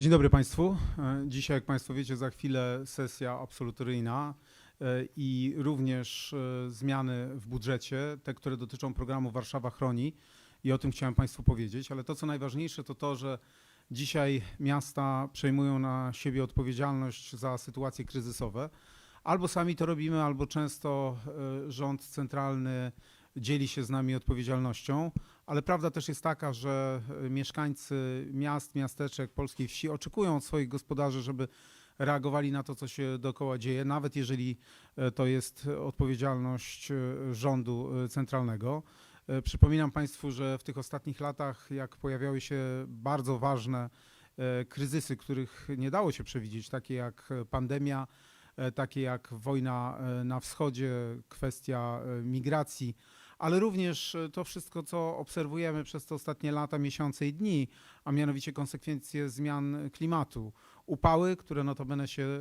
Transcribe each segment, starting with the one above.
Dzień dobry Państwu. E, Dzisiaj, jak Państwo wiecie, za chwilę sesja absolutoryjna e, i również e, zmiany w budżecie, te, które dotyczą programu Warszawa Chroni i o tym chciałem Państwu powiedzieć, ale to, co najważniejsze, to to, że dzisiaj miasta przejmują na siebie odpowiedzialność za sytuacje kryzysowe. Albo sami to robimy, albo często rząd centralny dzieli się z nami odpowiedzialnością, ale prawda też jest taka, że e, mieszkańcy miast, miasteczek, polskiej wsi oczekują od swoich gospodarzy, żeby reagowali na to, co się dookoła dzieje, nawet jeżeli e, to jest odpowiedzialność e, rządu centralnego. Przypominam Państwu, że w tych ostatnich latach, jak pojawiały się bardzo ważne kryzysy, których nie dało się przewidzieć, takie jak pandemia, takie jak wojna na wschodzie, kwestia migracji, ale również e, to wszystko, co obserwujemy przez te ostatnie lata, miesiące i dni, a mianowicie konsekwencje zmian klimatu. Upały, które notabene się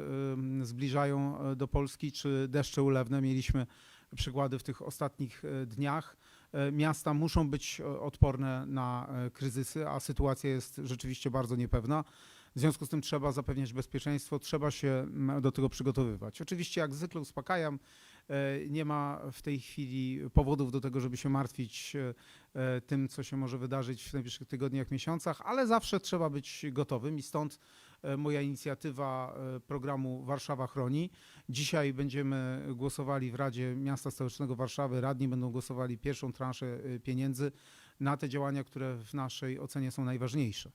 zbliżają e, do Polski, czy deszcze ulewne. Mieliśmy przykłady w tych ostatnich e, dniach. Miasta muszą być odporne na kryzysy, a sytuacja jest rzeczywiście bardzo niepewna. W związku z tym trzeba zapewniać bezpieczeństwo, trzeba się do tego przygotowywać. Oczywiście, jak zwykle uspokajam, nie ma w tej chwili powodów do tego, żeby się martwić e, e, tym, co się może wydarzyć w najbliższych tygodniach, miesiącach, ale zawsze trzeba być gotowym i stąd e, moja inicjatywa e, programu Warszawa Chroni. Dzisiaj będziemy głosowali w Radzie Miasta Stołecznego Warszawy, radni będą głosowali pierwszą transzę e, pieniędzy na te działania, które w naszej ocenie są najważniejsze.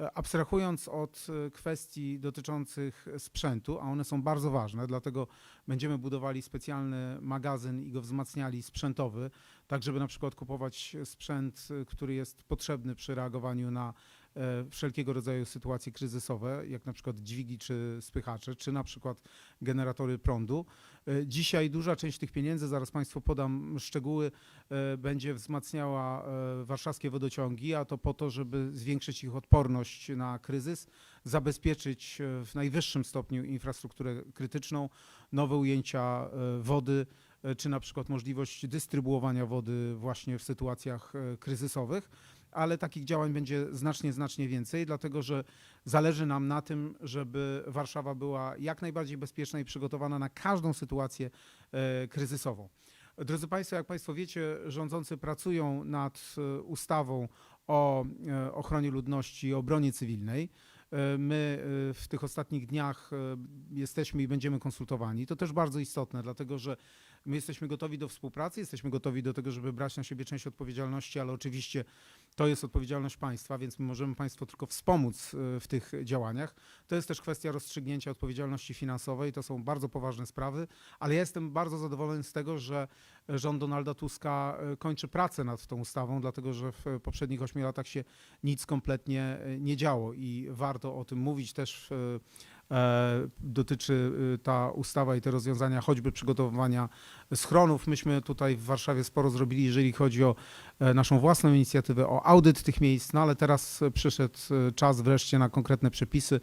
E, Abstrahując od e, kwestii dotyczących sprzętu, a one są bardzo ważne, dlatego będziemy budowali specjalny magazyn i go wzmacniali sprzętowy, tak żeby na przykład kupować sprzęt, e, który jest potrzebny przy reagowaniu na wszelkiego rodzaju sytuacje kryzysowe, jak na przykład dźwigi czy spychacze, czy na przykład generatory prądu. E, Dzisiaj duża część tych pieniędzy, zaraz Państwu podam szczegóły, e, będzie wzmacniała e, warszawskie wodociągi, a to po to, żeby zwiększyć ich odporność na kryzys, zabezpieczyć e, w najwyższym stopniu infrastrukturę krytyczną, nowe ujęcia e, wody, e, czy na przykład możliwość dystrybuowania wody właśnie w sytuacjach e, kryzysowych. Ale takich działań będzie znacznie, znacznie więcej, dlatego że zależy nam na tym, żeby Warszawa była jak najbardziej bezpieczna i przygotowana na każdą sytuację e, kryzysową. Drodzy Państwo, jak Państwo wiecie, rządzący pracują nad e, ustawą o e, ochronie ludności i obronie cywilnej. My w tych ostatnich dniach jesteśmy i będziemy konsultowani. To też bardzo istotne, dlatego że my jesteśmy gotowi do współpracy, jesteśmy gotowi do tego, żeby brać na siebie część odpowiedzialności, ale oczywiście to jest odpowiedzialność państwa, więc my możemy Państwu tylko wspomóc e, w tych działaniach. To jest też kwestia rozstrzygnięcia odpowiedzialności finansowej. To są bardzo poważne sprawy, ale ja jestem bardzo zadowolony z tego, że rząd Donalda Tuska e, kończy pracę nad tą ustawą, dlatego że w poprzednich ośmiu latach się nic kompletnie e, nie działo i warto o tym mówić też. e, Dotyczy e, ta ustawa i te rozwiązania choćby przygotowywania schronów. Myśmy tutaj w Warszawie sporo zrobili, jeżeli chodzi o e, naszą własną inicjatywę, o audyt tych miejsc, no ale teraz e, przyszedł e, czas wreszcie na konkretne przepisy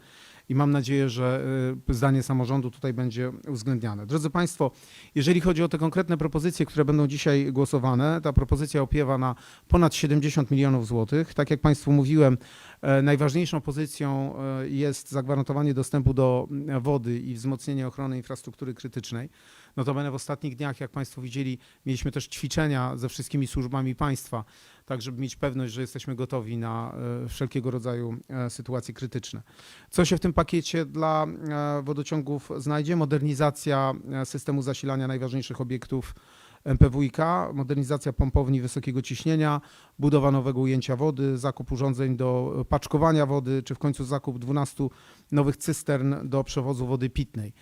i mam nadzieję, że e, zdanie samorządu tutaj będzie uwzględniane. Drodzy Państwo, jeżeli chodzi o te konkretne propozycje, które będą dzisiaj głosowane, ta propozycja opiewa na ponad 70 milionów złotych. Tak jak Państwu mówiłem, e, najważniejszą pozycją e, jest zagwarantowanie dostępu do e, wody i wzmocnienie ochrony infrastruktury krytycznej. Notabene w ostatnich dniach, jak Państwo widzieli, mieliśmy też ćwiczenia ze wszystkimi służbami państwa, tak żeby mieć pewność, że jesteśmy gotowi na e, wszelkiego rodzaju e, sytuacje krytyczne. Co się w tym pakiecie dla e, wodociągów znajdzie? Modernizacja systemu zasilania najważniejszych obiektów MPWiK, modernizacja pompowni wysokiego ciśnienia, budowa nowego ujęcia wody, zakup urządzeń do paczkowania wody, czy w końcu zakup 12 nowych cystern do przewozu wody pitnej.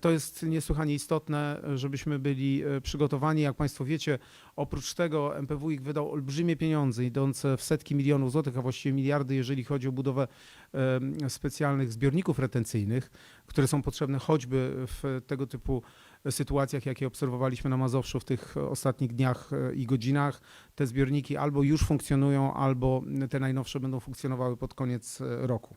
To jest niesłychanie istotne, żebyśmy byli e, przygotowani. Jak Państwo wiecie, oprócz tego MPWiK wydał olbrzymie pieniądze idące w setki milionów złotych, a właściwie miliardy, jeżeli chodzi o budowę specjalnych zbiorników retencyjnych, które są potrzebne choćby w tego typu sytuacjach, jakie obserwowaliśmy na Mazowszu w tych ostatnich dniach e, i godzinach. Te zbiorniki albo już funkcjonują, albo te najnowsze będą funkcjonowały pod koniec e, roku.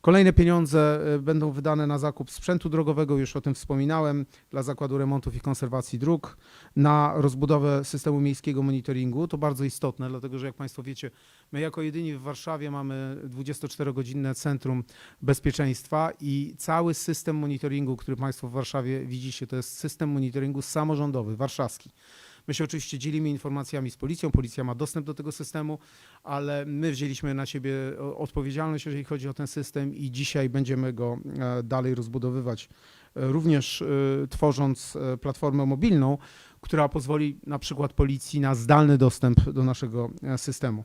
Kolejne pieniądze e, będą wydane na zakup sprzętu drogowego, już o tym wspominałem, dla Zakładu Remontów i Konserwacji Dróg, na rozbudowę systemu miejskiego monitoringu. To bardzo istotne, dlatego że jak Państwo wiecie, my jako jedyni w Warszawie mamy 24-godzinne Centrum Bezpieczeństwa i cały system monitoringu, który Państwo w Warszawie widzicie, to jest system monitoringu samorządowy, warszawski. My się oczywiście dzielimy informacjami z policją, policja ma dostęp do tego systemu, ale my wzięliśmy na siebie odpowiedzialność, jeżeli chodzi o ten system i dzisiaj będziemy go e, dalej rozbudowywać, e, również e, tworząc platformę mobilną, która pozwoli na przykład policji na zdalny dostęp do naszego systemu.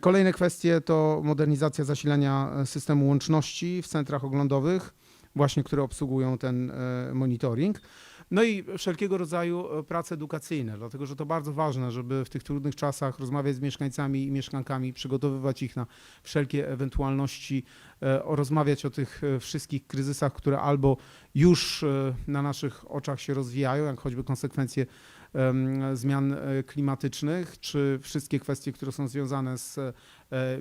Kolejne kwestie to modernizacja zasilania systemu łączności w centrach oglądowych, właśnie które obsługują ten monitoring. No i wszelkiego rodzaju e, prace edukacyjne, dlatego że to bardzo ważne, żeby w tych trudnych czasach rozmawiać z mieszkańcami i mieszkankami, przygotowywać ich na wszelkie ewentualności, e, rozmawiać o tych e, wszystkich kryzysach, które albo już na naszych oczach się rozwijają, jak choćby konsekwencje zmian klimatycznych, czy wszystkie kwestie, które są związane z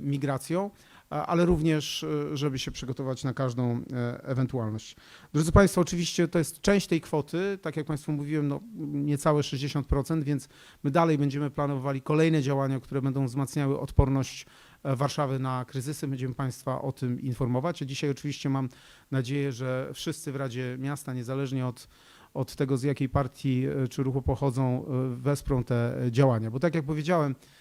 migracją, ale również, e, żeby się przygotować na każdą e, ewentualność. Drodzy Państwo, oczywiście to jest część tej kwoty, tak jak Państwu mówiłem, no, niecałe 60%, więc my dalej będziemy planowali kolejne działania, które będą wzmacniały odporność e, Warszawy na kryzysy. Będziemy Państwa o tym informować. A dzisiaj oczywiście mam nadzieję, że wszyscy w Radzie Miasta, niezależnie od, od tego, z jakiej partii e, czy ruchu pochodzą, e, wesprą te e, działania. Bo tak jak powiedziałem, e,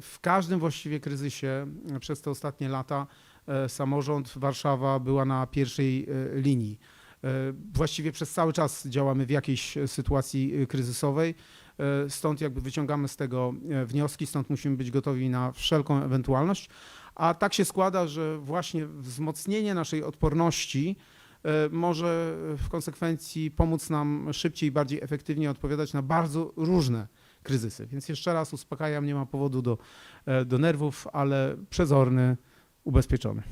w każdym właściwie kryzysie e, przez te ostatnie lata e, samorząd Warszawa była na pierwszej e, linii. E, Właściwie przez cały czas działamy w jakiejś e, sytuacji e, kryzysowej, e, stąd jakby wyciągamy z tego e, wnioski, stąd musimy być gotowi na wszelką ewentualność. A tak się składa, że właśnie wzmocnienie naszej odporności e, może w konsekwencji pomóc nam szybciej i bardziej efektywnie odpowiadać na bardzo różne kryzysy. Więc jeszcze raz uspokajam, nie ma powodu do, e, do nerwów, ale przezorny, ubezpieczony.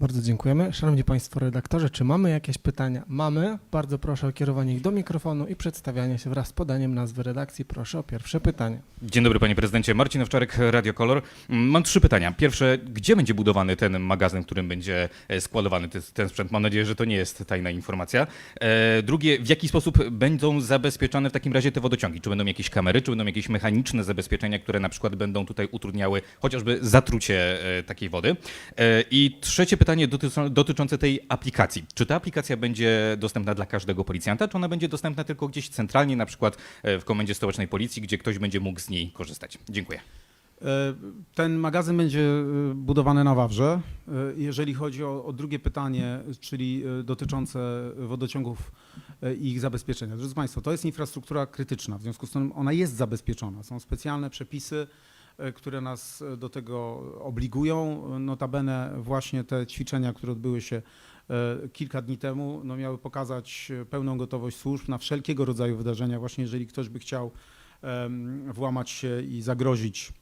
Bardzo dziękujemy. Szanowni Państwo redaktorzy, czy mamy jakieś pytania? Mamy. Bardzo proszę o kierowanie ich do mikrofonu i przedstawianie się wraz z podaniem nazwy redakcji. Proszę o pierwsze pytanie. Dzień dobry panie prezydencie. Marcin Owczarek, Radio Kolor. Mm, Mam trzy pytania. Pierwsze, gdzie będzie budowany ten magazyn, w którym będzie e, składowany ten sprzęt? Mam nadzieję, że to nie jest tajna informacja. E, drugie, w jaki sposób będą zabezpieczone w takim razie te wodociągi? Czy będą jakieś kamery, czy będą jakieś mechaniczne zabezpieczenia, które na przykład będą tutaj utrudniały chociażby zatrucie e, takiej wody? I trzecie pytanie dotyczą- dotyczące tej aplikacji. Czy ta aplikacja będzie dostępna dla każdego policjanta, czy ona będzie dostępna tylko gdzieś centralnie, na przykład e, w Komendzie Stołecznej Policji, gdzie ktoś będzie mógł z niej korzystać? Dziękuję. E, Ten magazyn będzie e, budowany na Wawrze. Jeżeli chodzi o, o drugie pytanie, czyli dotyczące wodociągów i ich zabezpieczenia. Drodzy Państwo, to jest infrastruktura krytyczna, w związku z tym ona jest zabezpieczona. Są specjalne przepisy, które nas e, do tego obligują. Notabene właśnie te ćwiczenia, które odbyły się e, kilka dni temu, no miały pokazać e, pełną gotowość służb na wszelkiego rodzaju wydarzenia, właśnie jeżeli ktoś by chciał włamać się i zagrozić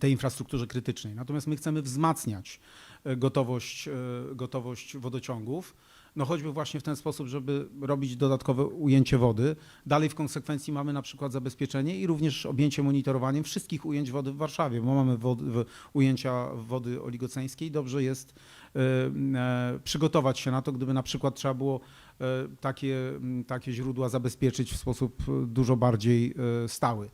tej infrastrukturze krytycznej. Natomiast my chcemy wzmacniać e, gotowość, e, gotowość wodociągów, no choćby właśnie w ten sposób, żeby robić dodatkowe ujęcie wody. Dalej w konsekwencji mamy na przykład zabezpieczenie i również objęcie monitorowaniem wszystkich ujęć wody w Warszawie, bo mamy wody, ujęcia wody oligoceńskiej. Dobrze jest e, e, przygotować się na to, gdyby na przykład trzeba było e, takie, takie źródła zabezpieczyć w sposób dużo bardziej stały.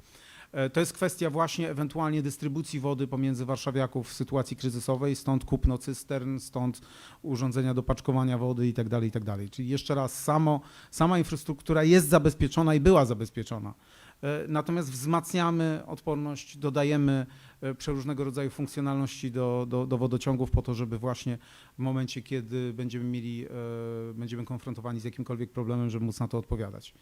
E, To jest kwestia właśnie ewentualnie dystrybucji wody pomiędzy warszawiaków w sytuacji kryzysowej, stąd kupno cystern, stąd urządzenia do paczkowania wody i tak dalej, tak. Czyli jeszcze raz, samo, sama infrastruktura jest zabezpieczona i była zabezpieczona. E, Natomiast wzmacniamy odporność, dodajemy e, przeróżnego rodzaju funkcjonalności do, do, do wodociągów po to, żeby właśnie w momencie, kiedy będziemy mieli, będziemy konfrontowani z jakimkolwiek problemem, żeby móc na to odpowiadać.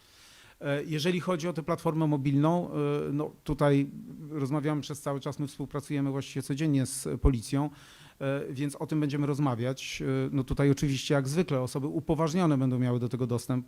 E, Jeżeli chodzi o tę platformę mobilną, e, no tutaj rozmawiamy przez cały czas, my współpracujemy właściwie codziennie z policją, e, więc o tym będziemy rozmawiać. No tutaj oczywiście jak zwykle osoby upoważnione będą miały do tego dostęp,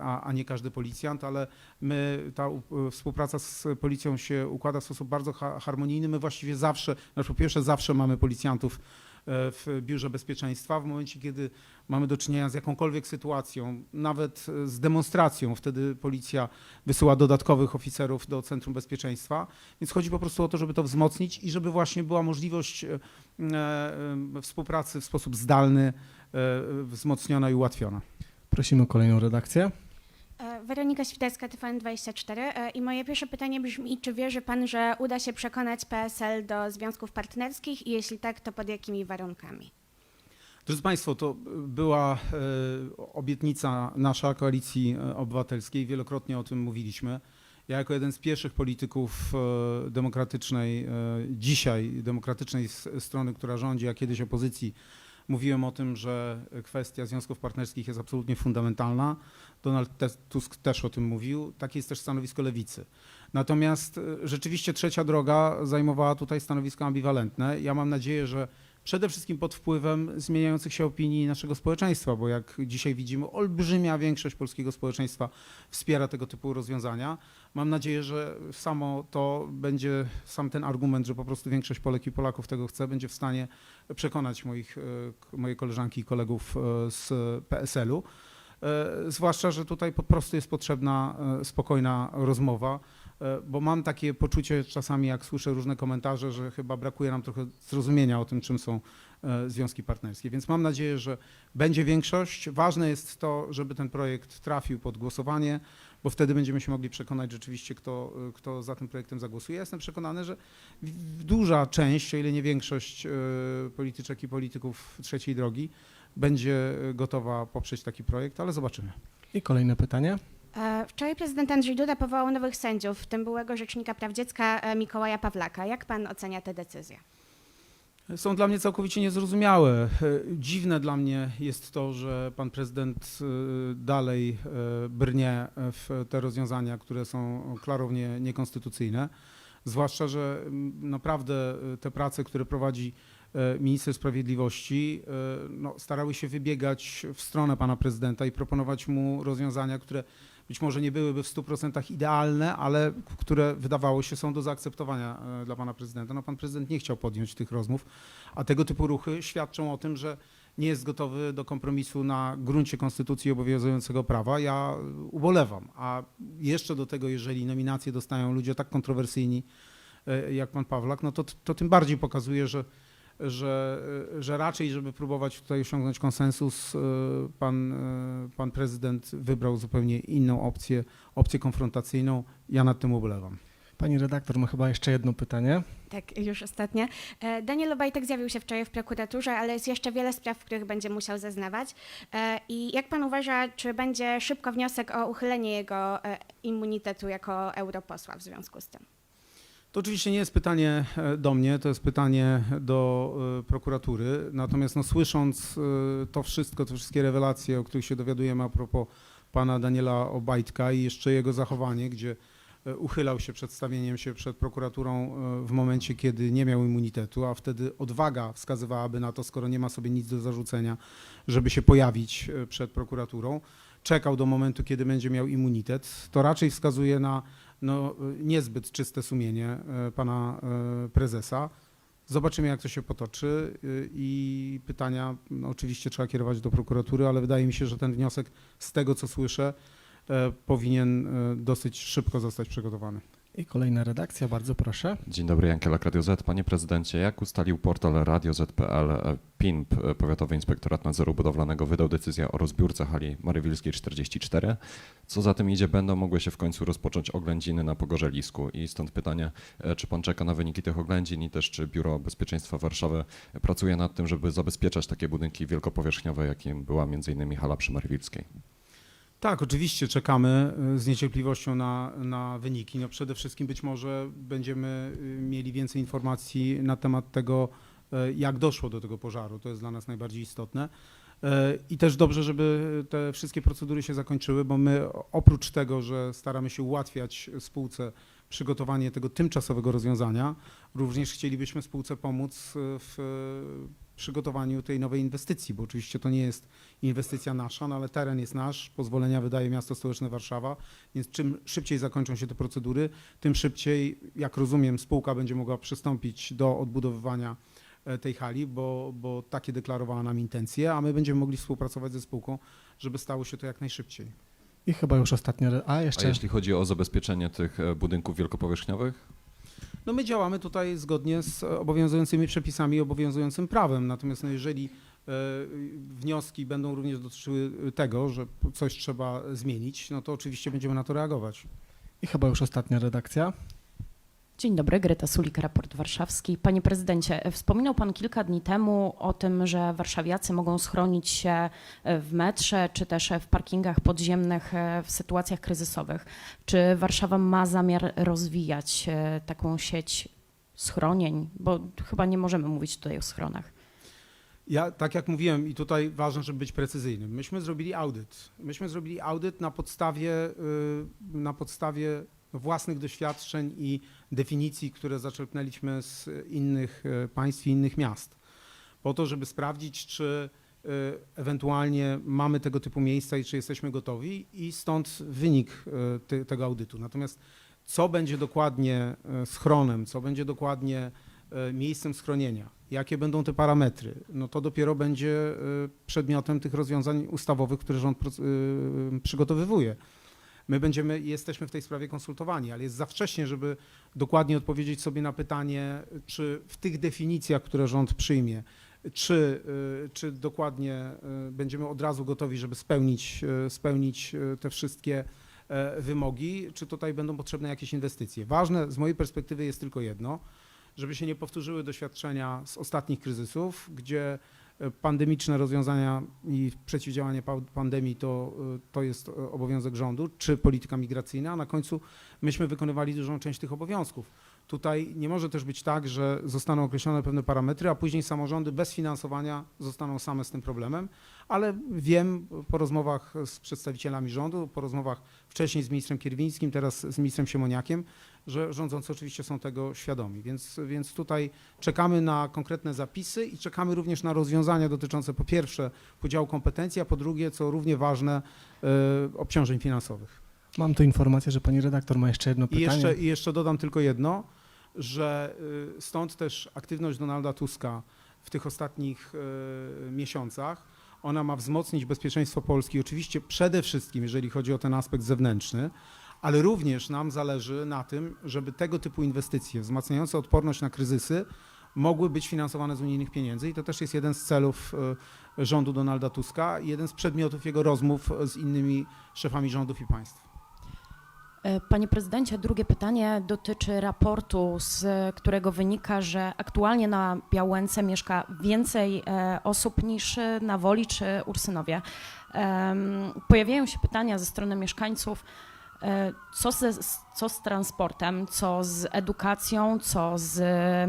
a, a nie każdy policjant, ale my, ta współpraca z policją się układa w sposób bardzo ha- harmonijny. My właściwie zawsze, znaczy po pierwsze zawsze mamy policjantów w Biurze Bezpieczeństwa. W momencie, kiedy mamy do czynienia z jakąkolwiek sytuacją, nawet e, z demonstracją, wtedy policja wysyła dodatkowych oficerów do Centrum Bezpieczeństwa. Więc chodzi po prostu o to, żeby to wzmocnić i żeby właśnie była możliwość e, e, współpracy w sposób zdalny, e, wzmocniona i ułatwiona. Prosimy o kolejną redakcję. Weronika Świderska, TVN24 E, i moje pierwsze pytanie brzmi, czy wierzy Pan, że uda się przekonać PSL do związków partnerskich i jeśli tak, to pod jakimi warunkami? Drodzy Państwo, to była e, obietnica nasza, Koalicji e, Obywatelskiej. Wielokrotnie o tym mówiliśmy. Ja jako jeden z pierwszych polityków demokratycznej, dzisiaj demokratycznej strony, która rządzi, a kiedyś opozycji, mówiłem o tym, że kwestia związków partnerskich jest absolutnie fundamentalna. Donald Tusk też o tym mówił. Takie jest też stanowisko lewicy. Natomiast e, rzeczywiście trzecia droga zajmowała tutaj stanowisko ambiwalentne. Ja mam nadzieję, że przede wszystkim pod wpływem zmieniających się opinii naszego społeczeństwa, bo jak dzisiaj widzimy, olbrzymia większość polskiego społeczeństwa wspiera tego typu rozwiązania. Mam nadzieję, że samo to będzie, sam ten argument, że po prostu większość Polek i Polaków tego chce, będzie w stanie przekonać moich, e, moje koleżanki i kolegów e, z PSL-u. E, Zwłaszcza, że tutaj po prostu jest potrzebna spokojna rozmowa, bo mam takie poczucie czasami, jak słyszę różne komentarze, że chyba brakuje nam trochę zrozumienia o tym, czym są e, związki partnerskie. Więc mam nadzieję, że będzie większość. Ważne jest to, żeby ten projekt trafił pod głosowanie, bo wtedy będziemy się mogli przekonać rzeczywiście, kto, e, kto za tym projektem zagłosuje. Ja jestem przekonany, że duża część, o ile nie większość e, polityczek i polityków trzeciej drogi będzie e, gotowa poprzeć taki projekt, ale zobaczymy. I kolejne pytanie. E, Wczoraj prezydent Andrzej Duda powołał nowych sędziów, w tym byłego rzecznika praw dziecka e, Mikołaja Pawlaka. Jak Pan ocenia tę decyzję? Są dla mnie całkowicie niezrozumiałe. E, Dziwne dla mnie jest to, że pan prezydent dalej brnie w te rozwiązania, które są klarownie niekonstytucyjne. Zwłaszcza, że naprawdę te prace, które prowadzi minister sprawiedliwości, no, starały się wybiegać w stronę pana prezydenta i proponować mu rozwiązania, które być może nie byłyby w 100% idealne, ale które wydawało się są do zaakceptowania e, dla pana prezydenta. No pan prezydent nie chciał podjąć tych rozmów, a tego typu ruchy świadczą o tym, że nie jest gotowy do kompromisu na gruncie konstytucji obowiązującego prawa. Ja ubolewam, a jeszcze do tego, jeżeli nominacje dostają ludzie tak kontrowersyjni e, jak pan Pawlak, no to, to tym bardziej pokazuje, że że, że raczej, żeby próbować tutaj osiągnąć konsensus, e, pan, e, pan prezydent wybrał zupełnie inną opcję, opcję konfrontacyjną. Ja nad tym ubolewam. Pani redaktor ma chyba jeszcze jedno pytanie. Tak, już ostatnie. E, Daniel Obajtek zjawił się wczoraj w prokuraturze, ale jest jeszcze wiele spraw, w których będzie musiał zeznawać. I jak pan uważa, czy będzie szybko wniosek o uchylenie jego immunitetu jako europosła w związku z tym? To oczywiście nie jest pytanie e, do mnie, to jest pytanie do e, prokuratury. Natomiast no, słysząc e, to wszystko, te wszystkie rewelacje, o których się dowiadujemy a propos pana Daniela Obajtka i jeszcze jego zachowanie, gdzie uchylał się przed stawieniem się przed prokuraturą w momencie, kiedy nie miał immunitetu, a wtedy odwaga wskazywałaby na to, skoro nie ma sobie nic do zarzucenia, żeby się pojawić przed prokuraturą. Czekał do momentu, kiedy będzie miał immunitet. To raczej wskazuje na no, niezbyt czyste sumienie e, pana e, prezesa. Zobaczymy, jak to się potoczy y, i pytania no, oczywiście trzeba kierować do prokuratury, ale wydaje mi się, że ten wniosek z tego, co słyszę, powinien dosyć szybko zostać przygotowany. I kolejna redakcja, bardzo proszę. Dzień dobry, Jankielak Radio Z. Panie prezydencie, jak ustalił portal Radio Z.pl, e, PINP, e, Powiatowy Inspektorat Nadzoru Budowlanego, wydał decyzję o rozbiórce hali Marywilskiej 44. Co za tym idzie, będą mogły się w końcu rozpocząć oględziny na Pogorzelisku. I stąd pytanie, e, czy pan czeka na wyniki tych oględzin i też czy Biuro Bezpieczeństwa Warszawy pracuje nad tym, żeby zabezpieczać takie budynki wielkopowierzchniowe, jakim była m.in. hala przy Marywilskiej? Tak, oczywiście czekamy y, z niecierpliwością na, na wyniki. No przede wszystkim być może będziemy y, mieli więcej informacji na temat tego, y, jak doszło do tego pożaru. To jest dla nas najbardziej istotne. I też dobrze, żeby te wszystkie procedury się zakończyły, bo my oprócz tego, że staramy się ułatwiać spółce przygotowanie tego tymczasowego rozwiązania, również chcielibyśmy spółce pomóc w przygotowaniu tej nowej inwestycji, bo oczywiście to nie jest inwestycja nasza, no ale teren jest nasz, pozwolenia wydaje miasto stołeczne Warszawa, więc czym szybciej zakończą się te procedury, tym szybciej, jak rozumiem, spółka będzie mogła przystąpić do odbudowywania e, tej hali, bo, bo takie deklarowała nam intencje, a my będziemy mogli współpracować ze spółką, żeby stało się to jak najszybciej. I chyba już ostatnia. A A jeszcze. jeśli chodzi o zabezpieczenie tych e, budynków wielkopowierzchniowych? No my działamy tutaj zgodnie z obowiązującymi przepisami i obowiązującym prawem, natomiast no jeżeli e, wnioski będą również dotyczyły tego, że coś trzeba zmienić, no to oczywiście będziemy na to reagować. I chyba już ostatnia redakcja. Dzień dobry, Greta Sulik, raport warszawski. Panie prezydencie, wspominał pan kilka dni temu o tym, że warszawiacy mogą schronić się w metrze czy też w parkingach podziemnych w sytuacjach kryzysowych. Czy Warszawa ma zamiar rozwijać e, taką sieć schronień? Bo chyba nie możemy mówić tutaj o schronach. Ja, tak jak mówiłem, i tutaj ważne, żeby być precyzyjnym, myśmy zrobili audyt. Myśmy zrobili audyt na podstawie, y, na podstawie własnych doświadczeń i definicji, które zaczerpnęliśmy z innych y, państw i innych miast. Po to, żeby sprawdzić, czy y, ewentualnie mamy tego typu miejsca i czy jesteśmy gotowi i stąd wynik ty, tego audytu. Natomiast co będzie dokładnie y, schronem, co będzie dokładnie miejscem schronienia, jakie będą te parametry, no to dopiero będzie przedmiotem tych rozwiązań ustawowych, które rząd przygotowywuje. My będziemy, jesteśmy w tej sprawie konsultowani, ale jest za wcześnie, żeby dokładnie odpowiedzieć sobie na pytanie, czy w tych definicjach, które rząd przyjmie, czy, y, czy dokładnie y, będziemy od razu gotowi, żeby spełnić, y, spełnić te wszystkie e, wymogi, czy tutaj będą potrzebne jakieś inwestycje. Ważne z mojej perspektywy jest tylko jedno, żeby się nie powtórzyły doświadczenia z ostatnich kryzysów, gdzie pandemiczne rozwiązania i przeciwdziałanie pa- pandemii to, e, to jest e, obowiązek rządu, czy polityka migracyjna, a na końcu myśmy wykonywali dużą część tych obowiązków. Tutaj nie może też być tak, że zostaną określone pewne parametry, a później samorządy bez finansowania zostaną same z tym problemem, ale wiem po rozmowach z przedstawicielami rządu, po rozmowach wcześniej z ministrem Kierwińskim, teraz z ministrem Siemoniakiem, że rządzący oczywiście są tego świadomi, więc, więc tutaj czekamy na konkretne zapisy i czekamy również na rozwiązania dotyczące po pierwsze podziału kompetencji, a po drugie, co równie ważne, e, obciążeń finansowych. Mam tu informację, że pani redaktor ma jeszcze jedno I pytanie. jeszcze, I jeszcze dodam tylko jedno, że y, stąd też aktywność Donalda Tuska w tych ostatnich y, miesiącach, ona ma wzmocnić bezpieczeństwo Polski, oczywiście przede wszystkim, jeżeli chodzi o ten aspekt zewnętrzny, ale również nam zależy na tym, żeby tego typu inwestycje wzmacniające odporność na kryzysy mogły być finansowane z unijnych pieniędzy i to też jest jeden z celów y, rządu Donalda Tuska i jeden z przedmiotów jego rozmów z innymi szefami rządów i państw. E, Panie prezydencie, drugie pytanie dotyczy raportu, z którego wynika, że aktualnie na Białęce mieszka więcej e, osób niż na Woli czy Ursynowie. Pojawiają się pytania ze strony mieszkańców, e, co, ze, co z transportem, co z edukacją, co z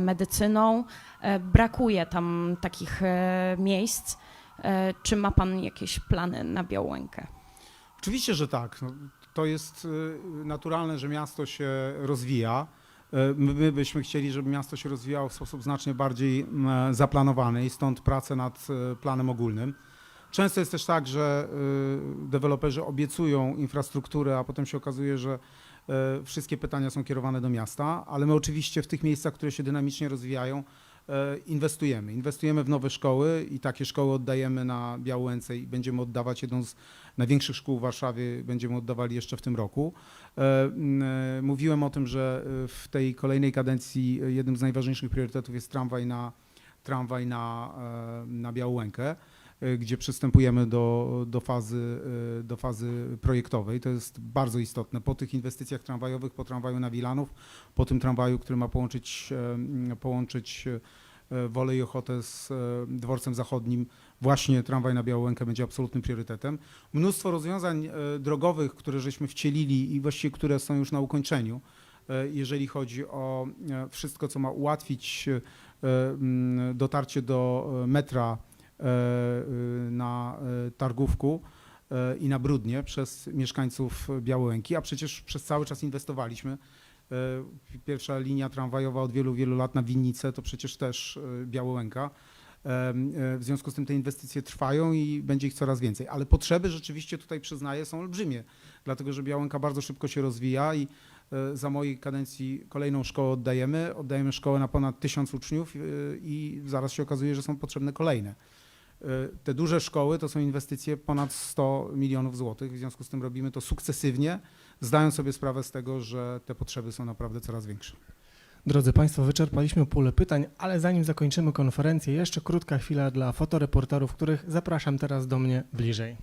medycyną. Brakuje tam takich miejsc. Czy ma Pan jakieś plany na Białękę? Oczywiście, że tak. To jest y, naturalne, że miasto się rozwija. Y, My, my byśmy chcieli, żeby miasto się rozwijało w sposób znacznie bardziej zaplanowany i stąd prace nad y, planem ogólnym. Często jest też tak, że deweloperzy obiecują infrastrukturę, a potem się okazuje, że wszystkie pytania są kierowane do miasta, ale my oczywiście w tych miejscach, które się dynamicznie rozwijają, inwestujemy. Inwestujemy w nowe szkoły i takie szkoły oddajemy na Białęce i będziemy oddawać jedną z największych szkół w Warszawie będziemy oddawali jeszcze w tym roku. E, e, Mówiłem o tym, że e, w tej kolejnej kadencji e, jednym z najważniejszych priorytetów jest tramwaj na, tramwaj na, e, na e, gdzie przystępujemy do, do, fazy, e, do fazy projektowej. To jest bardzo istotne. Po tych inwestycjach tramwajowych, po tramwaju na Wilanów, po tym tramwaju, który ma połączyć, e, połączyć e, Wolę i Ochotę z e, dworcem zachodnim, właśnie tramwaj na Białękę będzie absolutnym priorytetem. Mnóstwo rozwiązań e, drogowych, które żeśmy wcielili i właściwie które są już na ukończeniu, e, jeżeli chodzi o e, wszystko, co ma ułatwić e, dotarcie do e, metra e, na e, Targówku e, i na Brudnie przez mieszkańców Białęki, a przecież przez cały czas inwestowaliśmy. E, Pierwsza linia tramwajowa od wielu, wielu lat na Winnicę to przecież też e, Białęka. E, W związku z tym te inwestycje trwają i będzie ich coraz więcej. Ale potrzeby rzeczywiście tutaj przyznaję są olbrzymie, dlatego że Białęka bardzo szybko się rozwija i E, Za mojej kadencji kolejną szkołę oddajemy. Oddajemy szkołę na ponad tysiąc uczniów e, i zaraz się okazuje, że są potrzebne kolejne. E, Te duże szkoły to są inwestycje ponad 100 milionów złotych, w związku z tym robimy to sukcesywnie, zdając sobie sprawę z tego, że te potrzeby są naprawdę coraz większe. Drodzy Państwo, wyczerpaliśmy pulę pytań, ale zanim zakończymy konferencję, jeszcze krótka chwila dla fotoreporterów, których zapraszam teraz do mnie bliżej.